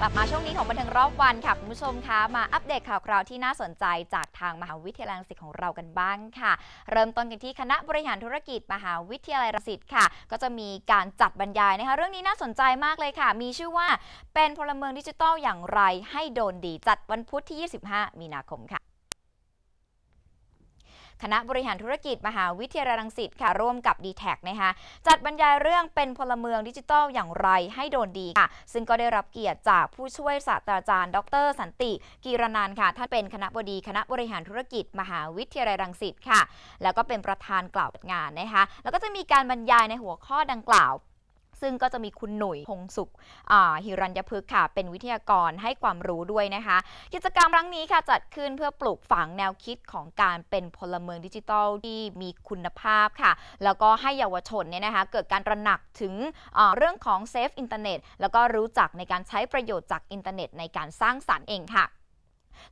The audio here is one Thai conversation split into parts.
กลับมาช่วงนี้ของบันเทิงรอบวันค่ะ คุณผู้ชมคะมาอัปเดตข่าวคราวที่น่าสนใจจากทางมหาวิทยาลัยรังสิตของเรากันบ้างค่ะ เริ่มต้นกันที่คณะบริหารธุรกิจมหาวิทยาลัยรังสิตค่ะ ก็จะมีการจัดบรรยายนะคะ เรื่องนี้น่าสนใจมากเลยค่ะ มีชื่อว่าเป็นพลเมืองดิจิทัลอย่างไรให้โดนดีจัดวันพุธที่ 25 มีนาคมค่ะ คณะบริหารธุรกิจมหาวิทยาลัยรังสิตค่ะ ร่วมกับ d t แทนะคะจัดบรรยายเรื่องเป็นพลเมืองดิจิทัลอย่างไรให้โดนดีค่ะ ซึ่งก็ได้รับเกียรติจากผู้ช่วยศาสตราจารย์ ดร สันติกีรนันค่ะท่านเป็นคณะบดีคณะบริหารธุรกิจ มหาวิทยาลัยรังสิตค่ะ แล้วก็เป็นประธานกล่าวงานนะคะ แล้วก็จะมีการบรรยายในหัวข้อดังกล่าว ซึ่งก็จะมีคุณหนุ่ยพงสุขอ่าหิรัญญพฤกษ์ค่ะ เป็นวิทยากรให้ความรู้ด้วยนะคะ กิจกรรมครั้งนี้ค่ะจัดขึ้นเพื่อปลูกฝังแนวคิดของการเป็นพลเมืองดิจิทัลที่มีคุณภาพค่ะ แล้วก็ให้เยาวชนเนี่ยนะคะเกิดการตระหนักถึงเอ่อเรื่องของเซฟอินเทอร์เน็ตแล้วก็รู้จักในการใช้ประโยชน์จากอินเทอร์เน็ตในการสร้างสรรค์เองค่ะ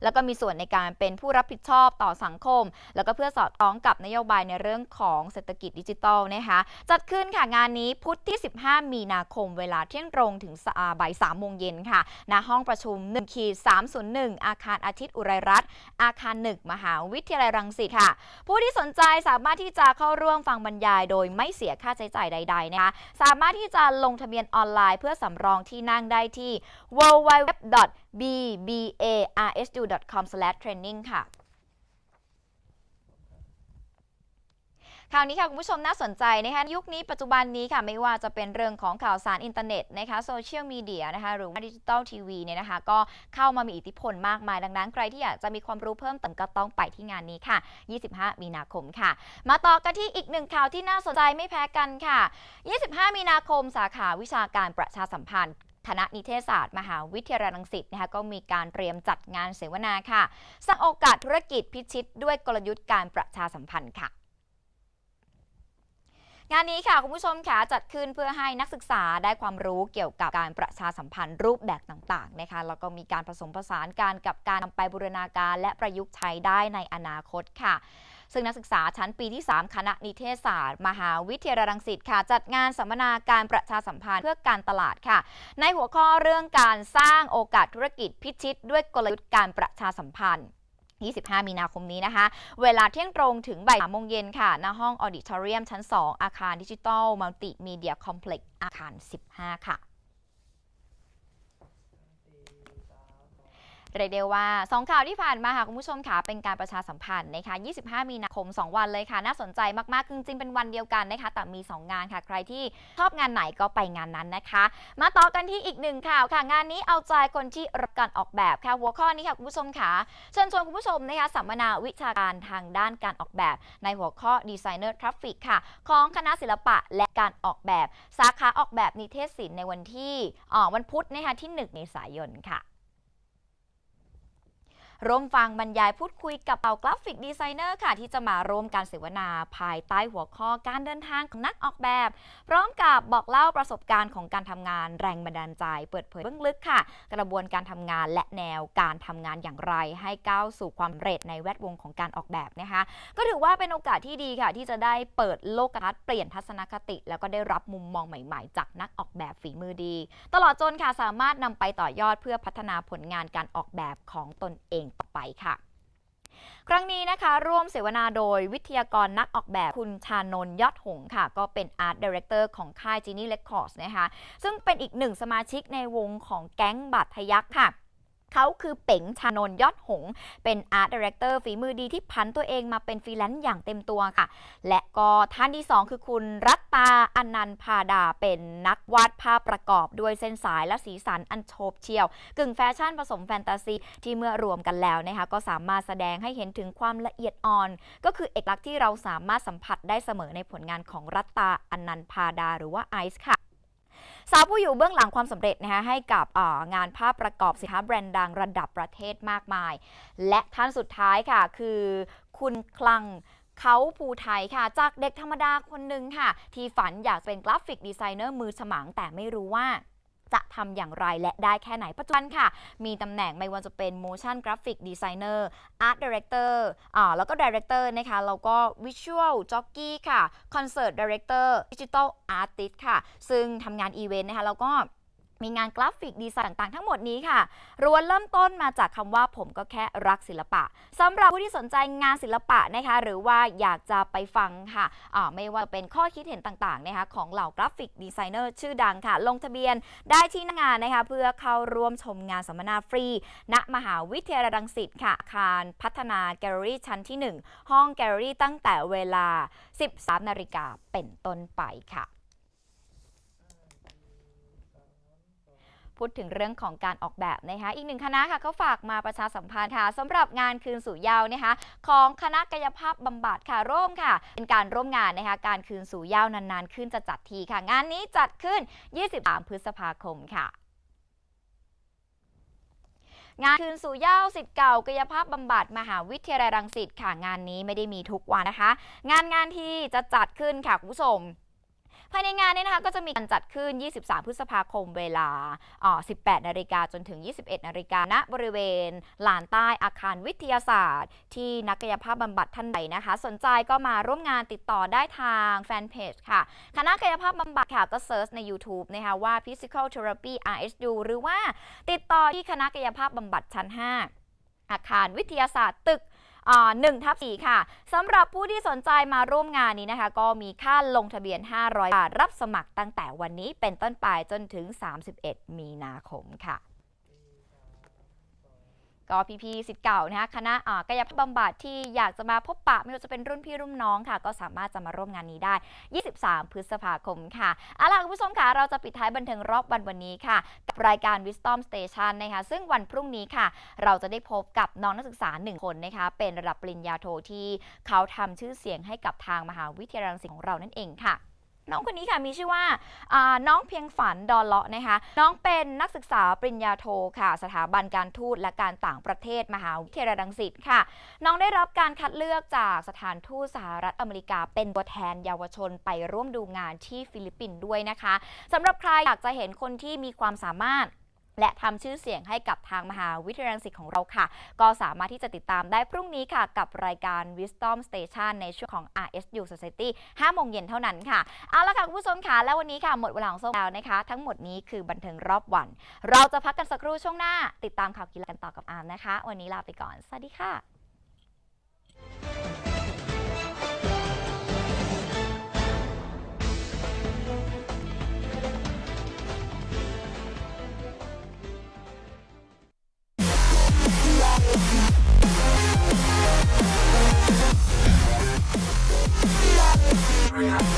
แล้วก็มีส่วนในการเป็นผู้รับผิดชอบต่อสังคม แล้วก็เพื่อสอดคล้องกับนโยบายในเรื่องของเศรษฐกิจดิจิทัลนะคะจัดขึ้นค่ะงานนี้พุธที่ 15 มีนาคมเวลาเที่ยงตรงถึงสอ่าบ่าย3โมงเย็นค่ะณห้องประชุม1ขีด301 อาคารอาทิตย์อุไรรัตน์อาคาร1มหาวิทยาลัยรังสิตค่ะ ผู้ที่สนใจสามารถที่จะเข้าร่วมฟังบรรยาย โดยไม่เสียค่าใช้จ่ายใดๆนะคะสามารถที่จะลงทะเบียนออนไลน์เพื่อสำรองที่นั่งได้ที่ www. bbarsu.com/training ค่ะคราวนี้ค่ะคุณผู้ชมน่าสนใจนะคะยุคนี้ปัจจุบันนี้ค่ะไม่ว่าจะเป็นเรื่องของข่าวสารอินเทอร์เน็ตนะคะโซเชียลมีเดียนะคะหรือว่าดิจิตอลทีวีเนี่ยนะคะก็เข้ามามีอิทธิพลมากมาย ดังนั้นใครที่อยากจะมีความรู้เพิ่มเติมก็ต้องไปที่งานนี้ค่ะ 25 มีนาคมค่ะ มาต่อกันที่อีกหนึ่งข่าวที่น่าสนใจไม่แพ้กันค่ะ 25 มีนาคมสาขาวิชาการประชาสัมพันธ์ คณะนิเทศศาสตร์ มหาวิทยาลัยรังสิตนะคะก็มีการเตรียมจัดงานเสวนาค่ะ สร้างโอกาสธุรกิจพิชิต ด้วยกลยุทธ์การประชาสัมพันธ์ค่ะงานนี้ค่ะคุณผู้ชมค่ะจัดขึ้นเพื่อให้นักศึกษาได้ความรู้เกี่ยวกับการประชาสัมพันธ์รูปแบบต่างๆนะคะแล้วก็มีการผสมผสานการกับการนำไปบูรณาการ และประยุกต์ใช้ได้ในอนาคตค่ะ ซึ่งนักศึกษาชั้นปีที่ 3 คณะนิเทศศาสตร์ มหาวิทยาลัยรังสิตค่ะ จัดงานสัมมนาการประชาสัมพันธ์เพื่อการตลาดค่ะ ในหัวข้อเรื่องการสร้างโอกาสธุรกิจพิชิต ด้วยกลยุทธ์การประชาสัมพันธ์25 มีนาคมนี้นะคะ เวลาเที่ยงตรงถึงบ่ายสามโมงเย็นค่ะ ณ ห้องออดิทอเรียมชั้น 2 อาคารดิจิทัลมัลติมีเดียคอมเพล็กซ์อาคาร 15 ค่ะ เรียกได้ว่า 2 ข่าวที่ผ่านมาค่ะคุณผู้ชมค่ะเป็นการประชาสัมพันธ์นะคะ 25 มีนาคม 2 วันเลยค่ะ น่าสนใจมากๆ จริงๆ เป็นวันเดียวกันนะคะ แต่มี 2 งานค่ะ ใครที่ชอบงานไหนก็ไปงานนั้นนะคะ มาต่อกันที่อีกหนึ่งข่าวค่ะ งานนี้เอาใจคนที่รักการออกแบบค่ะ หัวข้อนี้ค่ะคุณผู้ชมค่ะ เชิญชวนคุณผู้ชมนะคะสัมมนาวิชาการทางด้านการออกแบบ ในหัวข้อดีไซเนอร์ทราฟิกค่ะ ของคณะศิลปะและการออกแบบ สาขาออกแบบนิเทศศิลป์ในวันที่อ่าวันพุธนะคะที่ 1 เมษายนค่ะ ร่วมฟังบรรยายพูดคุยกับเหล่ากราฟิกดีไซเนอร์ค่ะ ที่จะมาร่วมการเสวนาภายใต้หัวข้อการเดินทางของนักออกแบบ พร้อมกับบอกเล่าประสบการณ์ของการทำงานแรงบันดาลใจ เปิดเผยเบื้องลึกค่ะ กระบวนการทำงานและแนวการทำงานอย่างไร ให้ก้าวสู่ความสำเร็จในแวดวงของการออกแบบนะคะ ก็ถือว่าเป็นโอกาสที่ดีค่ะ ที่จะได้เปิดโลกทัศน์เปลี่ยนทัศนคติ แล้วก็ได้รับมุมมองใหม่ ๆ จากนักออกแบบฝีมือดี ตลอดจนค่ะสามารถนำไปต่อยอดเพื่อพัฒนาผลงานการออกแบบของตนเองต่อไปค่ะ ครั้งนี้นะคะ ร่วมเสวนาโดยวิทยากรนักออกแบบคุณชานนยอดหงค่ะ ก็เป็นอาร์ตดีเรคเตอร์ของค่ายจีนี่เลคคอร์สนะคะ ซึ่งเป็นอีกหนึ่งสมาชิกในวงของแก๊งบัตรทยักษ์ค่ะ เขาคือเป๋งชานนยอดหง เป็นอาร์ตดีเรคเตอร์ฝีมือดีที่พันตัวเองมาเป็นฟรีแลนซ์อย่างเต็มตัวค่ะ และก็ท่านที่ 2 คือคุณรัตตาอนันต์พาดาเป็นนักวาดภาพประกอบด้วยเส้นสายและสีสันอันโฉบเฉี่ยว กึ่งแฟชั่นผสมแฟนตาซี ที่เมื่อรวมกันแล้วนะคะก็สามารถแสดงให้เห็นถึงความละเอียดอ่อน ก็คือเอกลักษณ์ที่เราสามารถสัมผัสได้เสมอในผลงานของรัตตาอนันต์พาดาหรือว่าไอซ์ค่ะ สาวผู้อยู่เบื้องหลังความสำเร็จนะคะให้กับงานภาพประกอบสินค้าแบรนด์ดังระดับประเทศมากมาย และท่านสุดท้ายค่ะ คือคุณคลังเขาภูไทยค่ะ จากเด็กธรรมดาคนหนึ่งค่ะ ที่ฝันอยากเป็นกราฟิกดีไซเนอร์มือฉมังแต่ไม่รู้ว่า จะทำอย่างไรและได้แค่ไหนปัจจุบันค่ะ มีตำแหน่งไม่ว่าจะเป็น motion graphic designer art director อ่าแล้วก็ director นะคะแล้วก็ visual jockey ค่ะ concert director digital artist ค่ะ ซึ่งทำงานอีเวนต์นะคะแล้วก็ มีงานกราฟิกดีไซน์ต่างๆ ทั้งหมดนี้ค่ะล้วนเริ่มต้นมาจากคำว่าผมก็แค่รักศิลปะสำหรับผู้ที่สนใจงานศิลปะนะคะ หรือว่าอยากจะไปฟังค่ะอ่าไม่ว่าเป็นข้อคิดเห็นต่างๆนะคะของเหล่ากราฟิกดีไซเนอร์ชื่อดังค่ะ ลงทะเบียนได้ที่หน้างานนะคะ เพื่อเข้าร่วมชมงานสัมมนาฟรี ณ มหาวิทยาลัยรังสิตค่ะอาคารพัฒนาแกลเลอรี่ชั้นที่ 1 ห้องแกลเลอรี่ตั้งแต่เวลา 13 นาฬิกาเป็นต้นไปค่ะ พูดถึงเรื่องของการออกแบบนะคะอีกหนึ่งคณะค่ะเขาฝากมาประชาสัมพันธ์ค่ะสำหรับงานคืนสู่เยาว์นะคะ ของคณะกายภาพบำบัดค่ะร่วมค่ะ เป็นการร่วมงานนะคะการคืนสู่เยาว์นานๆ ขึ้นจะจัดทีค่ะ งานนี้จัดขึ้น 23 พฤษภาคมค่ะงานคืนสู่เยาว์สิทธิ์เก่ากายภาพบำบัดมหาวิทยาลัยรังสิตค่ะงานนี้ไม่ได้มีทุกวันนะคะ งานงานที่จะจัดขึ้นค่ะคุณผู้ชม ภายในงานเนี้นะคะก็จะมีการจัดขึ้น 23 พฤษภาคมเวลาอ่อ18 นาฬิกาจนถึง 21 นาฬิกาณบริเวณลานใต้อาคารวิทยาศาสตร์ ที่นักกายภาพบำบัดท่านใดนะคะ สนใจก็มาร่วมงานติดต่อได้ทางแฟนเพจค่ะ คณะกายภาพบำบัดค่ะก็เซิร์ชใน YouTube นะคะว่า Physical Therapy RSU หรือว่าติดต่อที่คณะกายภาพบำบัดชั้น 5 อาคารวิทยาศาสตร์ตึก หนึ่งทับสี่ค่ะสำหรับผู้ที่สนใจมาร่วมงานนี้นะคะ ก็มีค่าลงทะเบียน 500 บาท รับสมัครตั้งแต่วันนี้เป็นต้นไปจนถึง 31 มีนาคมค่ะ ก็พี่ๆสิทธิ์เก่านะคะคณะกายภาพบำบัดที่อยากจะมาพบปะไม่ว่าจะเป็นรุ่นพี่รุ่นน้องค่ะ ก็สามารถจะมาร่วมงานนี้ได้ 23 พฤษภาคมค่ะเอาล่ะคุณผู้ชมค่ะเราจะปิดท้ายบันเทิงรอบวันวันนี้ค่ะ กับรายการ Wisdom Station นะคะซึ่งวันพรุ่งนี้ค่ะ เราจะได้พบกับน้องนักศึกษาหนึ่งคนนะคะเป็นระดับปริญญาโทที่เขาทำชื่อเสียงให้กับทางมหาวิทยาลัยรังสิตของเรานั่นเองค่ะ น้องคนนี้ค่ะมีชื่อว่าน้องเพียงฝันดอนเลาะนะคะ น้องเป็นนักศึกษาปริญญาโทค่ะ สถาบันการทูตและการต่างประเทศมหาวิทยาลัยรังสิตค่ะ น้องได้รับการคัดเลือกจากสถานทูตสหรัฐอเมริกา เป็นตัวแทนเยาวชนไปร่วมดูงานที่ฟิลิปปินส์ด้วยนะคะสำหรับใครอยากจะเห็นคนที่มีความสามารถ และทำชื่อเสียงให้กับทางมหาวิทยาลัยรังสิตของเราค่ะ ก็สามารถที่จะติดตามได้พรุ่งนี้ค่ะ กับรายการ Wisdom Station ในช่วงของ RSU Society 5โมงเย็นเท่านั้นค่ะ เอาละค่ะ คุณผู้ชมค่ะ แล้ววันนี้ค่ะ หมดเวลาของโซแล้วนะคะ ทั้งหมดนี้คือบันเทิงรอบวัน เราจะพักกันสักครู่ช่วงหน้า ติดตามข่าวกีฬากันต่อกับอาร์มนะคะ วันนี้ลาไปก่อน สวัสดีค่ะ Yeah.